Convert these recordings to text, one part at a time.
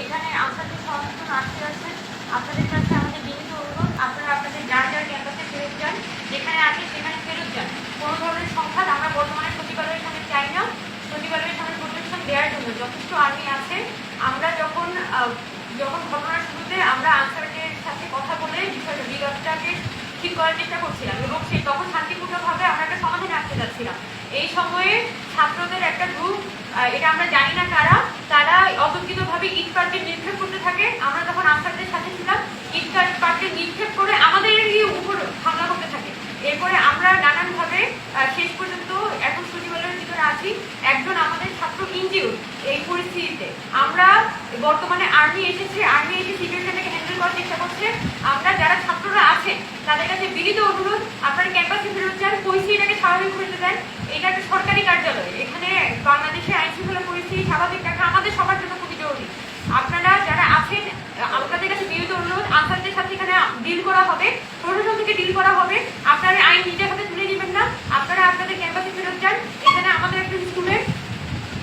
এখানে আপনাদের সমস্ত নার্সি আছেন আপনাদের কাছে আমাদের বিনীত অনুরোধ, আপনারা আপনাদের যার যার ক্যাম্পাসে ফেরত যান, যেখানে আছে সেখানে ফেরত যান। কোনো ধরনের সংখ্যা আমরা বর্তমানে সচিবালয়ের সামনে চাই না। সচিবালয়ের সামনে প্রোটেকশন দেওয়ার জন্য যথেষ্ট আর্মি আছে। আমরা যখন যখন ঘটনার শুরুতে আমরা আনসারদের সাথে কথা বলে বিষয়টা বিগতটাকে ঠিক করার চেষ্টা করছিলাম এবং সেই তখন শান্তিপূর্ণভাবে আমরা একটা সমাধানে আসতে যাচ্ছিলাম। এই সময়ে ছাত্রদের একটা গ্রুপ এটা আমরা জানি না কারা অতর্কিতভাবে ইট পার্কে নিক্ষেপ করতে থাকে। আমরা তখন আনসারদের সাথে ছিলাম। ইট পার্কে নিক্ষেপ করে আমাদেরই উপর হামলা করতে থাকে। এরপরে আমরা নানানভাবে শেষ পর্যন্ত এখন সচিবালয়ের ভিতরে আছি। একজন আমাদের ছাত্র ইনজিউর এই পরিস্থিতিতে। আমরা বর্তমানে আর্মি এসেছে। আর্মি এসে সিচুয়েশনটাকে হ্যান্ডেল করার চেষ্টা করছে। আমরা যারা ছাত্ররা আছেন, তাদের কাছে বিনীত অনুরোধ, আপনারা ক্যাম্পাসে ফেরত যান পরিস্থিতিটাকে স্বাভাবিক করতে দেন এটা একটা সরকারি কার্যালয় এখানে বাংলাদেশে আইন শৃঙ্খলা পরিস্থিতি স্বাভাবিক রাখা আমাদের সবার জন্য খুবই জরুরি আপনারা যারা আছেন আপনাদের কাছে বিনীত অনুরোধ আনসারদের সাথে এখানে ডিল করা হবে প্রশাসন থেকে ডিল করা হবে। আপনারা আইন নিজের হাতে তুলে নেবেন না। আপনারা আপনাদের ক্যাম্পাসে ফেরত যান। এখানে আমাদের একজন স্টুডেন্ট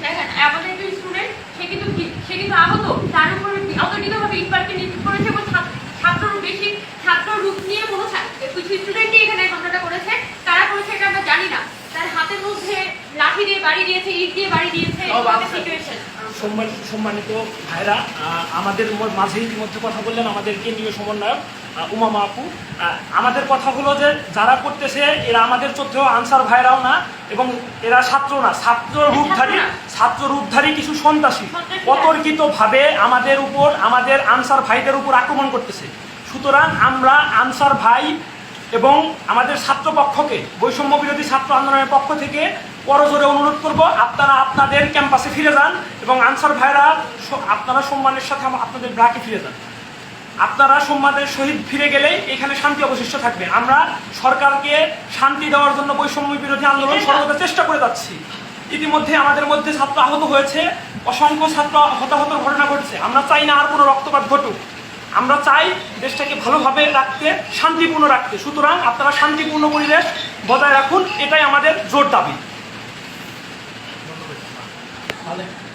দেখেন, আমাদের একজন স্টুডেন্ট সে কিন্তু সে কিন্তু আহত। তার উপরে অতর্কিতভাবে ইটপার্কে নিক্ষেপ করেছে এবং ছাত্র- বেশি ছাত্র রূপ নিয়ে কোনো কিছু স্টুডেন্টই এখানে হামলাটা করেছে কারা করেছে এটা আমরা জানি না তার হাতের মধ্যে লাঠি দিয়ে বাড়ি দিয়েছে ইট দিয়ে বাড়ি দিয়েছে সিচুয়েশন সম্মান- সম্মানিত ভাইরা আমাদের মাঝে ইতিমধ্যে কথা বললেন আমাদের কেন্দ্রীয় সমন্বয়ক উমামা আমাদের কথা হলো যে যারা করতেছে এরা আমাদের আনসার ভাইরাও না এবং এরা ছাত্র না। ছাত্র রূপধারী ছাত্র রূপধারী কিছু সন্ত্রাসী। সন্ত্রাসী। অতর্কিতভাবে আমাদের উপর আমাদের আনসার ভাইদের উপর আক্রমণ করতেছে। সুতরাং আমরা আনসার ভাই এবং আমাদের ছাত্র পক্ষকে বৈষম্য বিরোধী ছাত্র আন্দোলনের পক্ষ থেকে করজোরে অনুরোধ করব আপনারা আপনাদের ক্যাম্পাসে ফিরে যান এবং আনসার ভাইরা আপনারা সম্মানের সাথে আপনাদের ব্রাকে ফিরে যান। আপনারা সম্মানের সহিত ফিরে গেলেই এখানে শান্তি অবশিষ্ট থাকবে। আমরা সরকারকে শান্তি দেওয়ার জন্য বৈষম্য বিরোধী আন্দোলন সর্বদা চেষ্টা করে যাচ্ছি। ইতিমধ্যে আমাদের মধ্যে ছাত্র আহত হয়েছে অসংখ্য ছাত্র হতাহত ঘটনা ঘটছে। আমরা চাই না আর কোনো রক্তপাত ঘটুক। আমরা চাই দেশটাকে ভালোভাবে রাখতে শান্তিপূর্ণ রাখতে। সুতরাং আপনারা শান্তিপূর্ণ পরিবেশ বজায় রাখুন এটাই আমাদের জোর দাবি। 好嘞。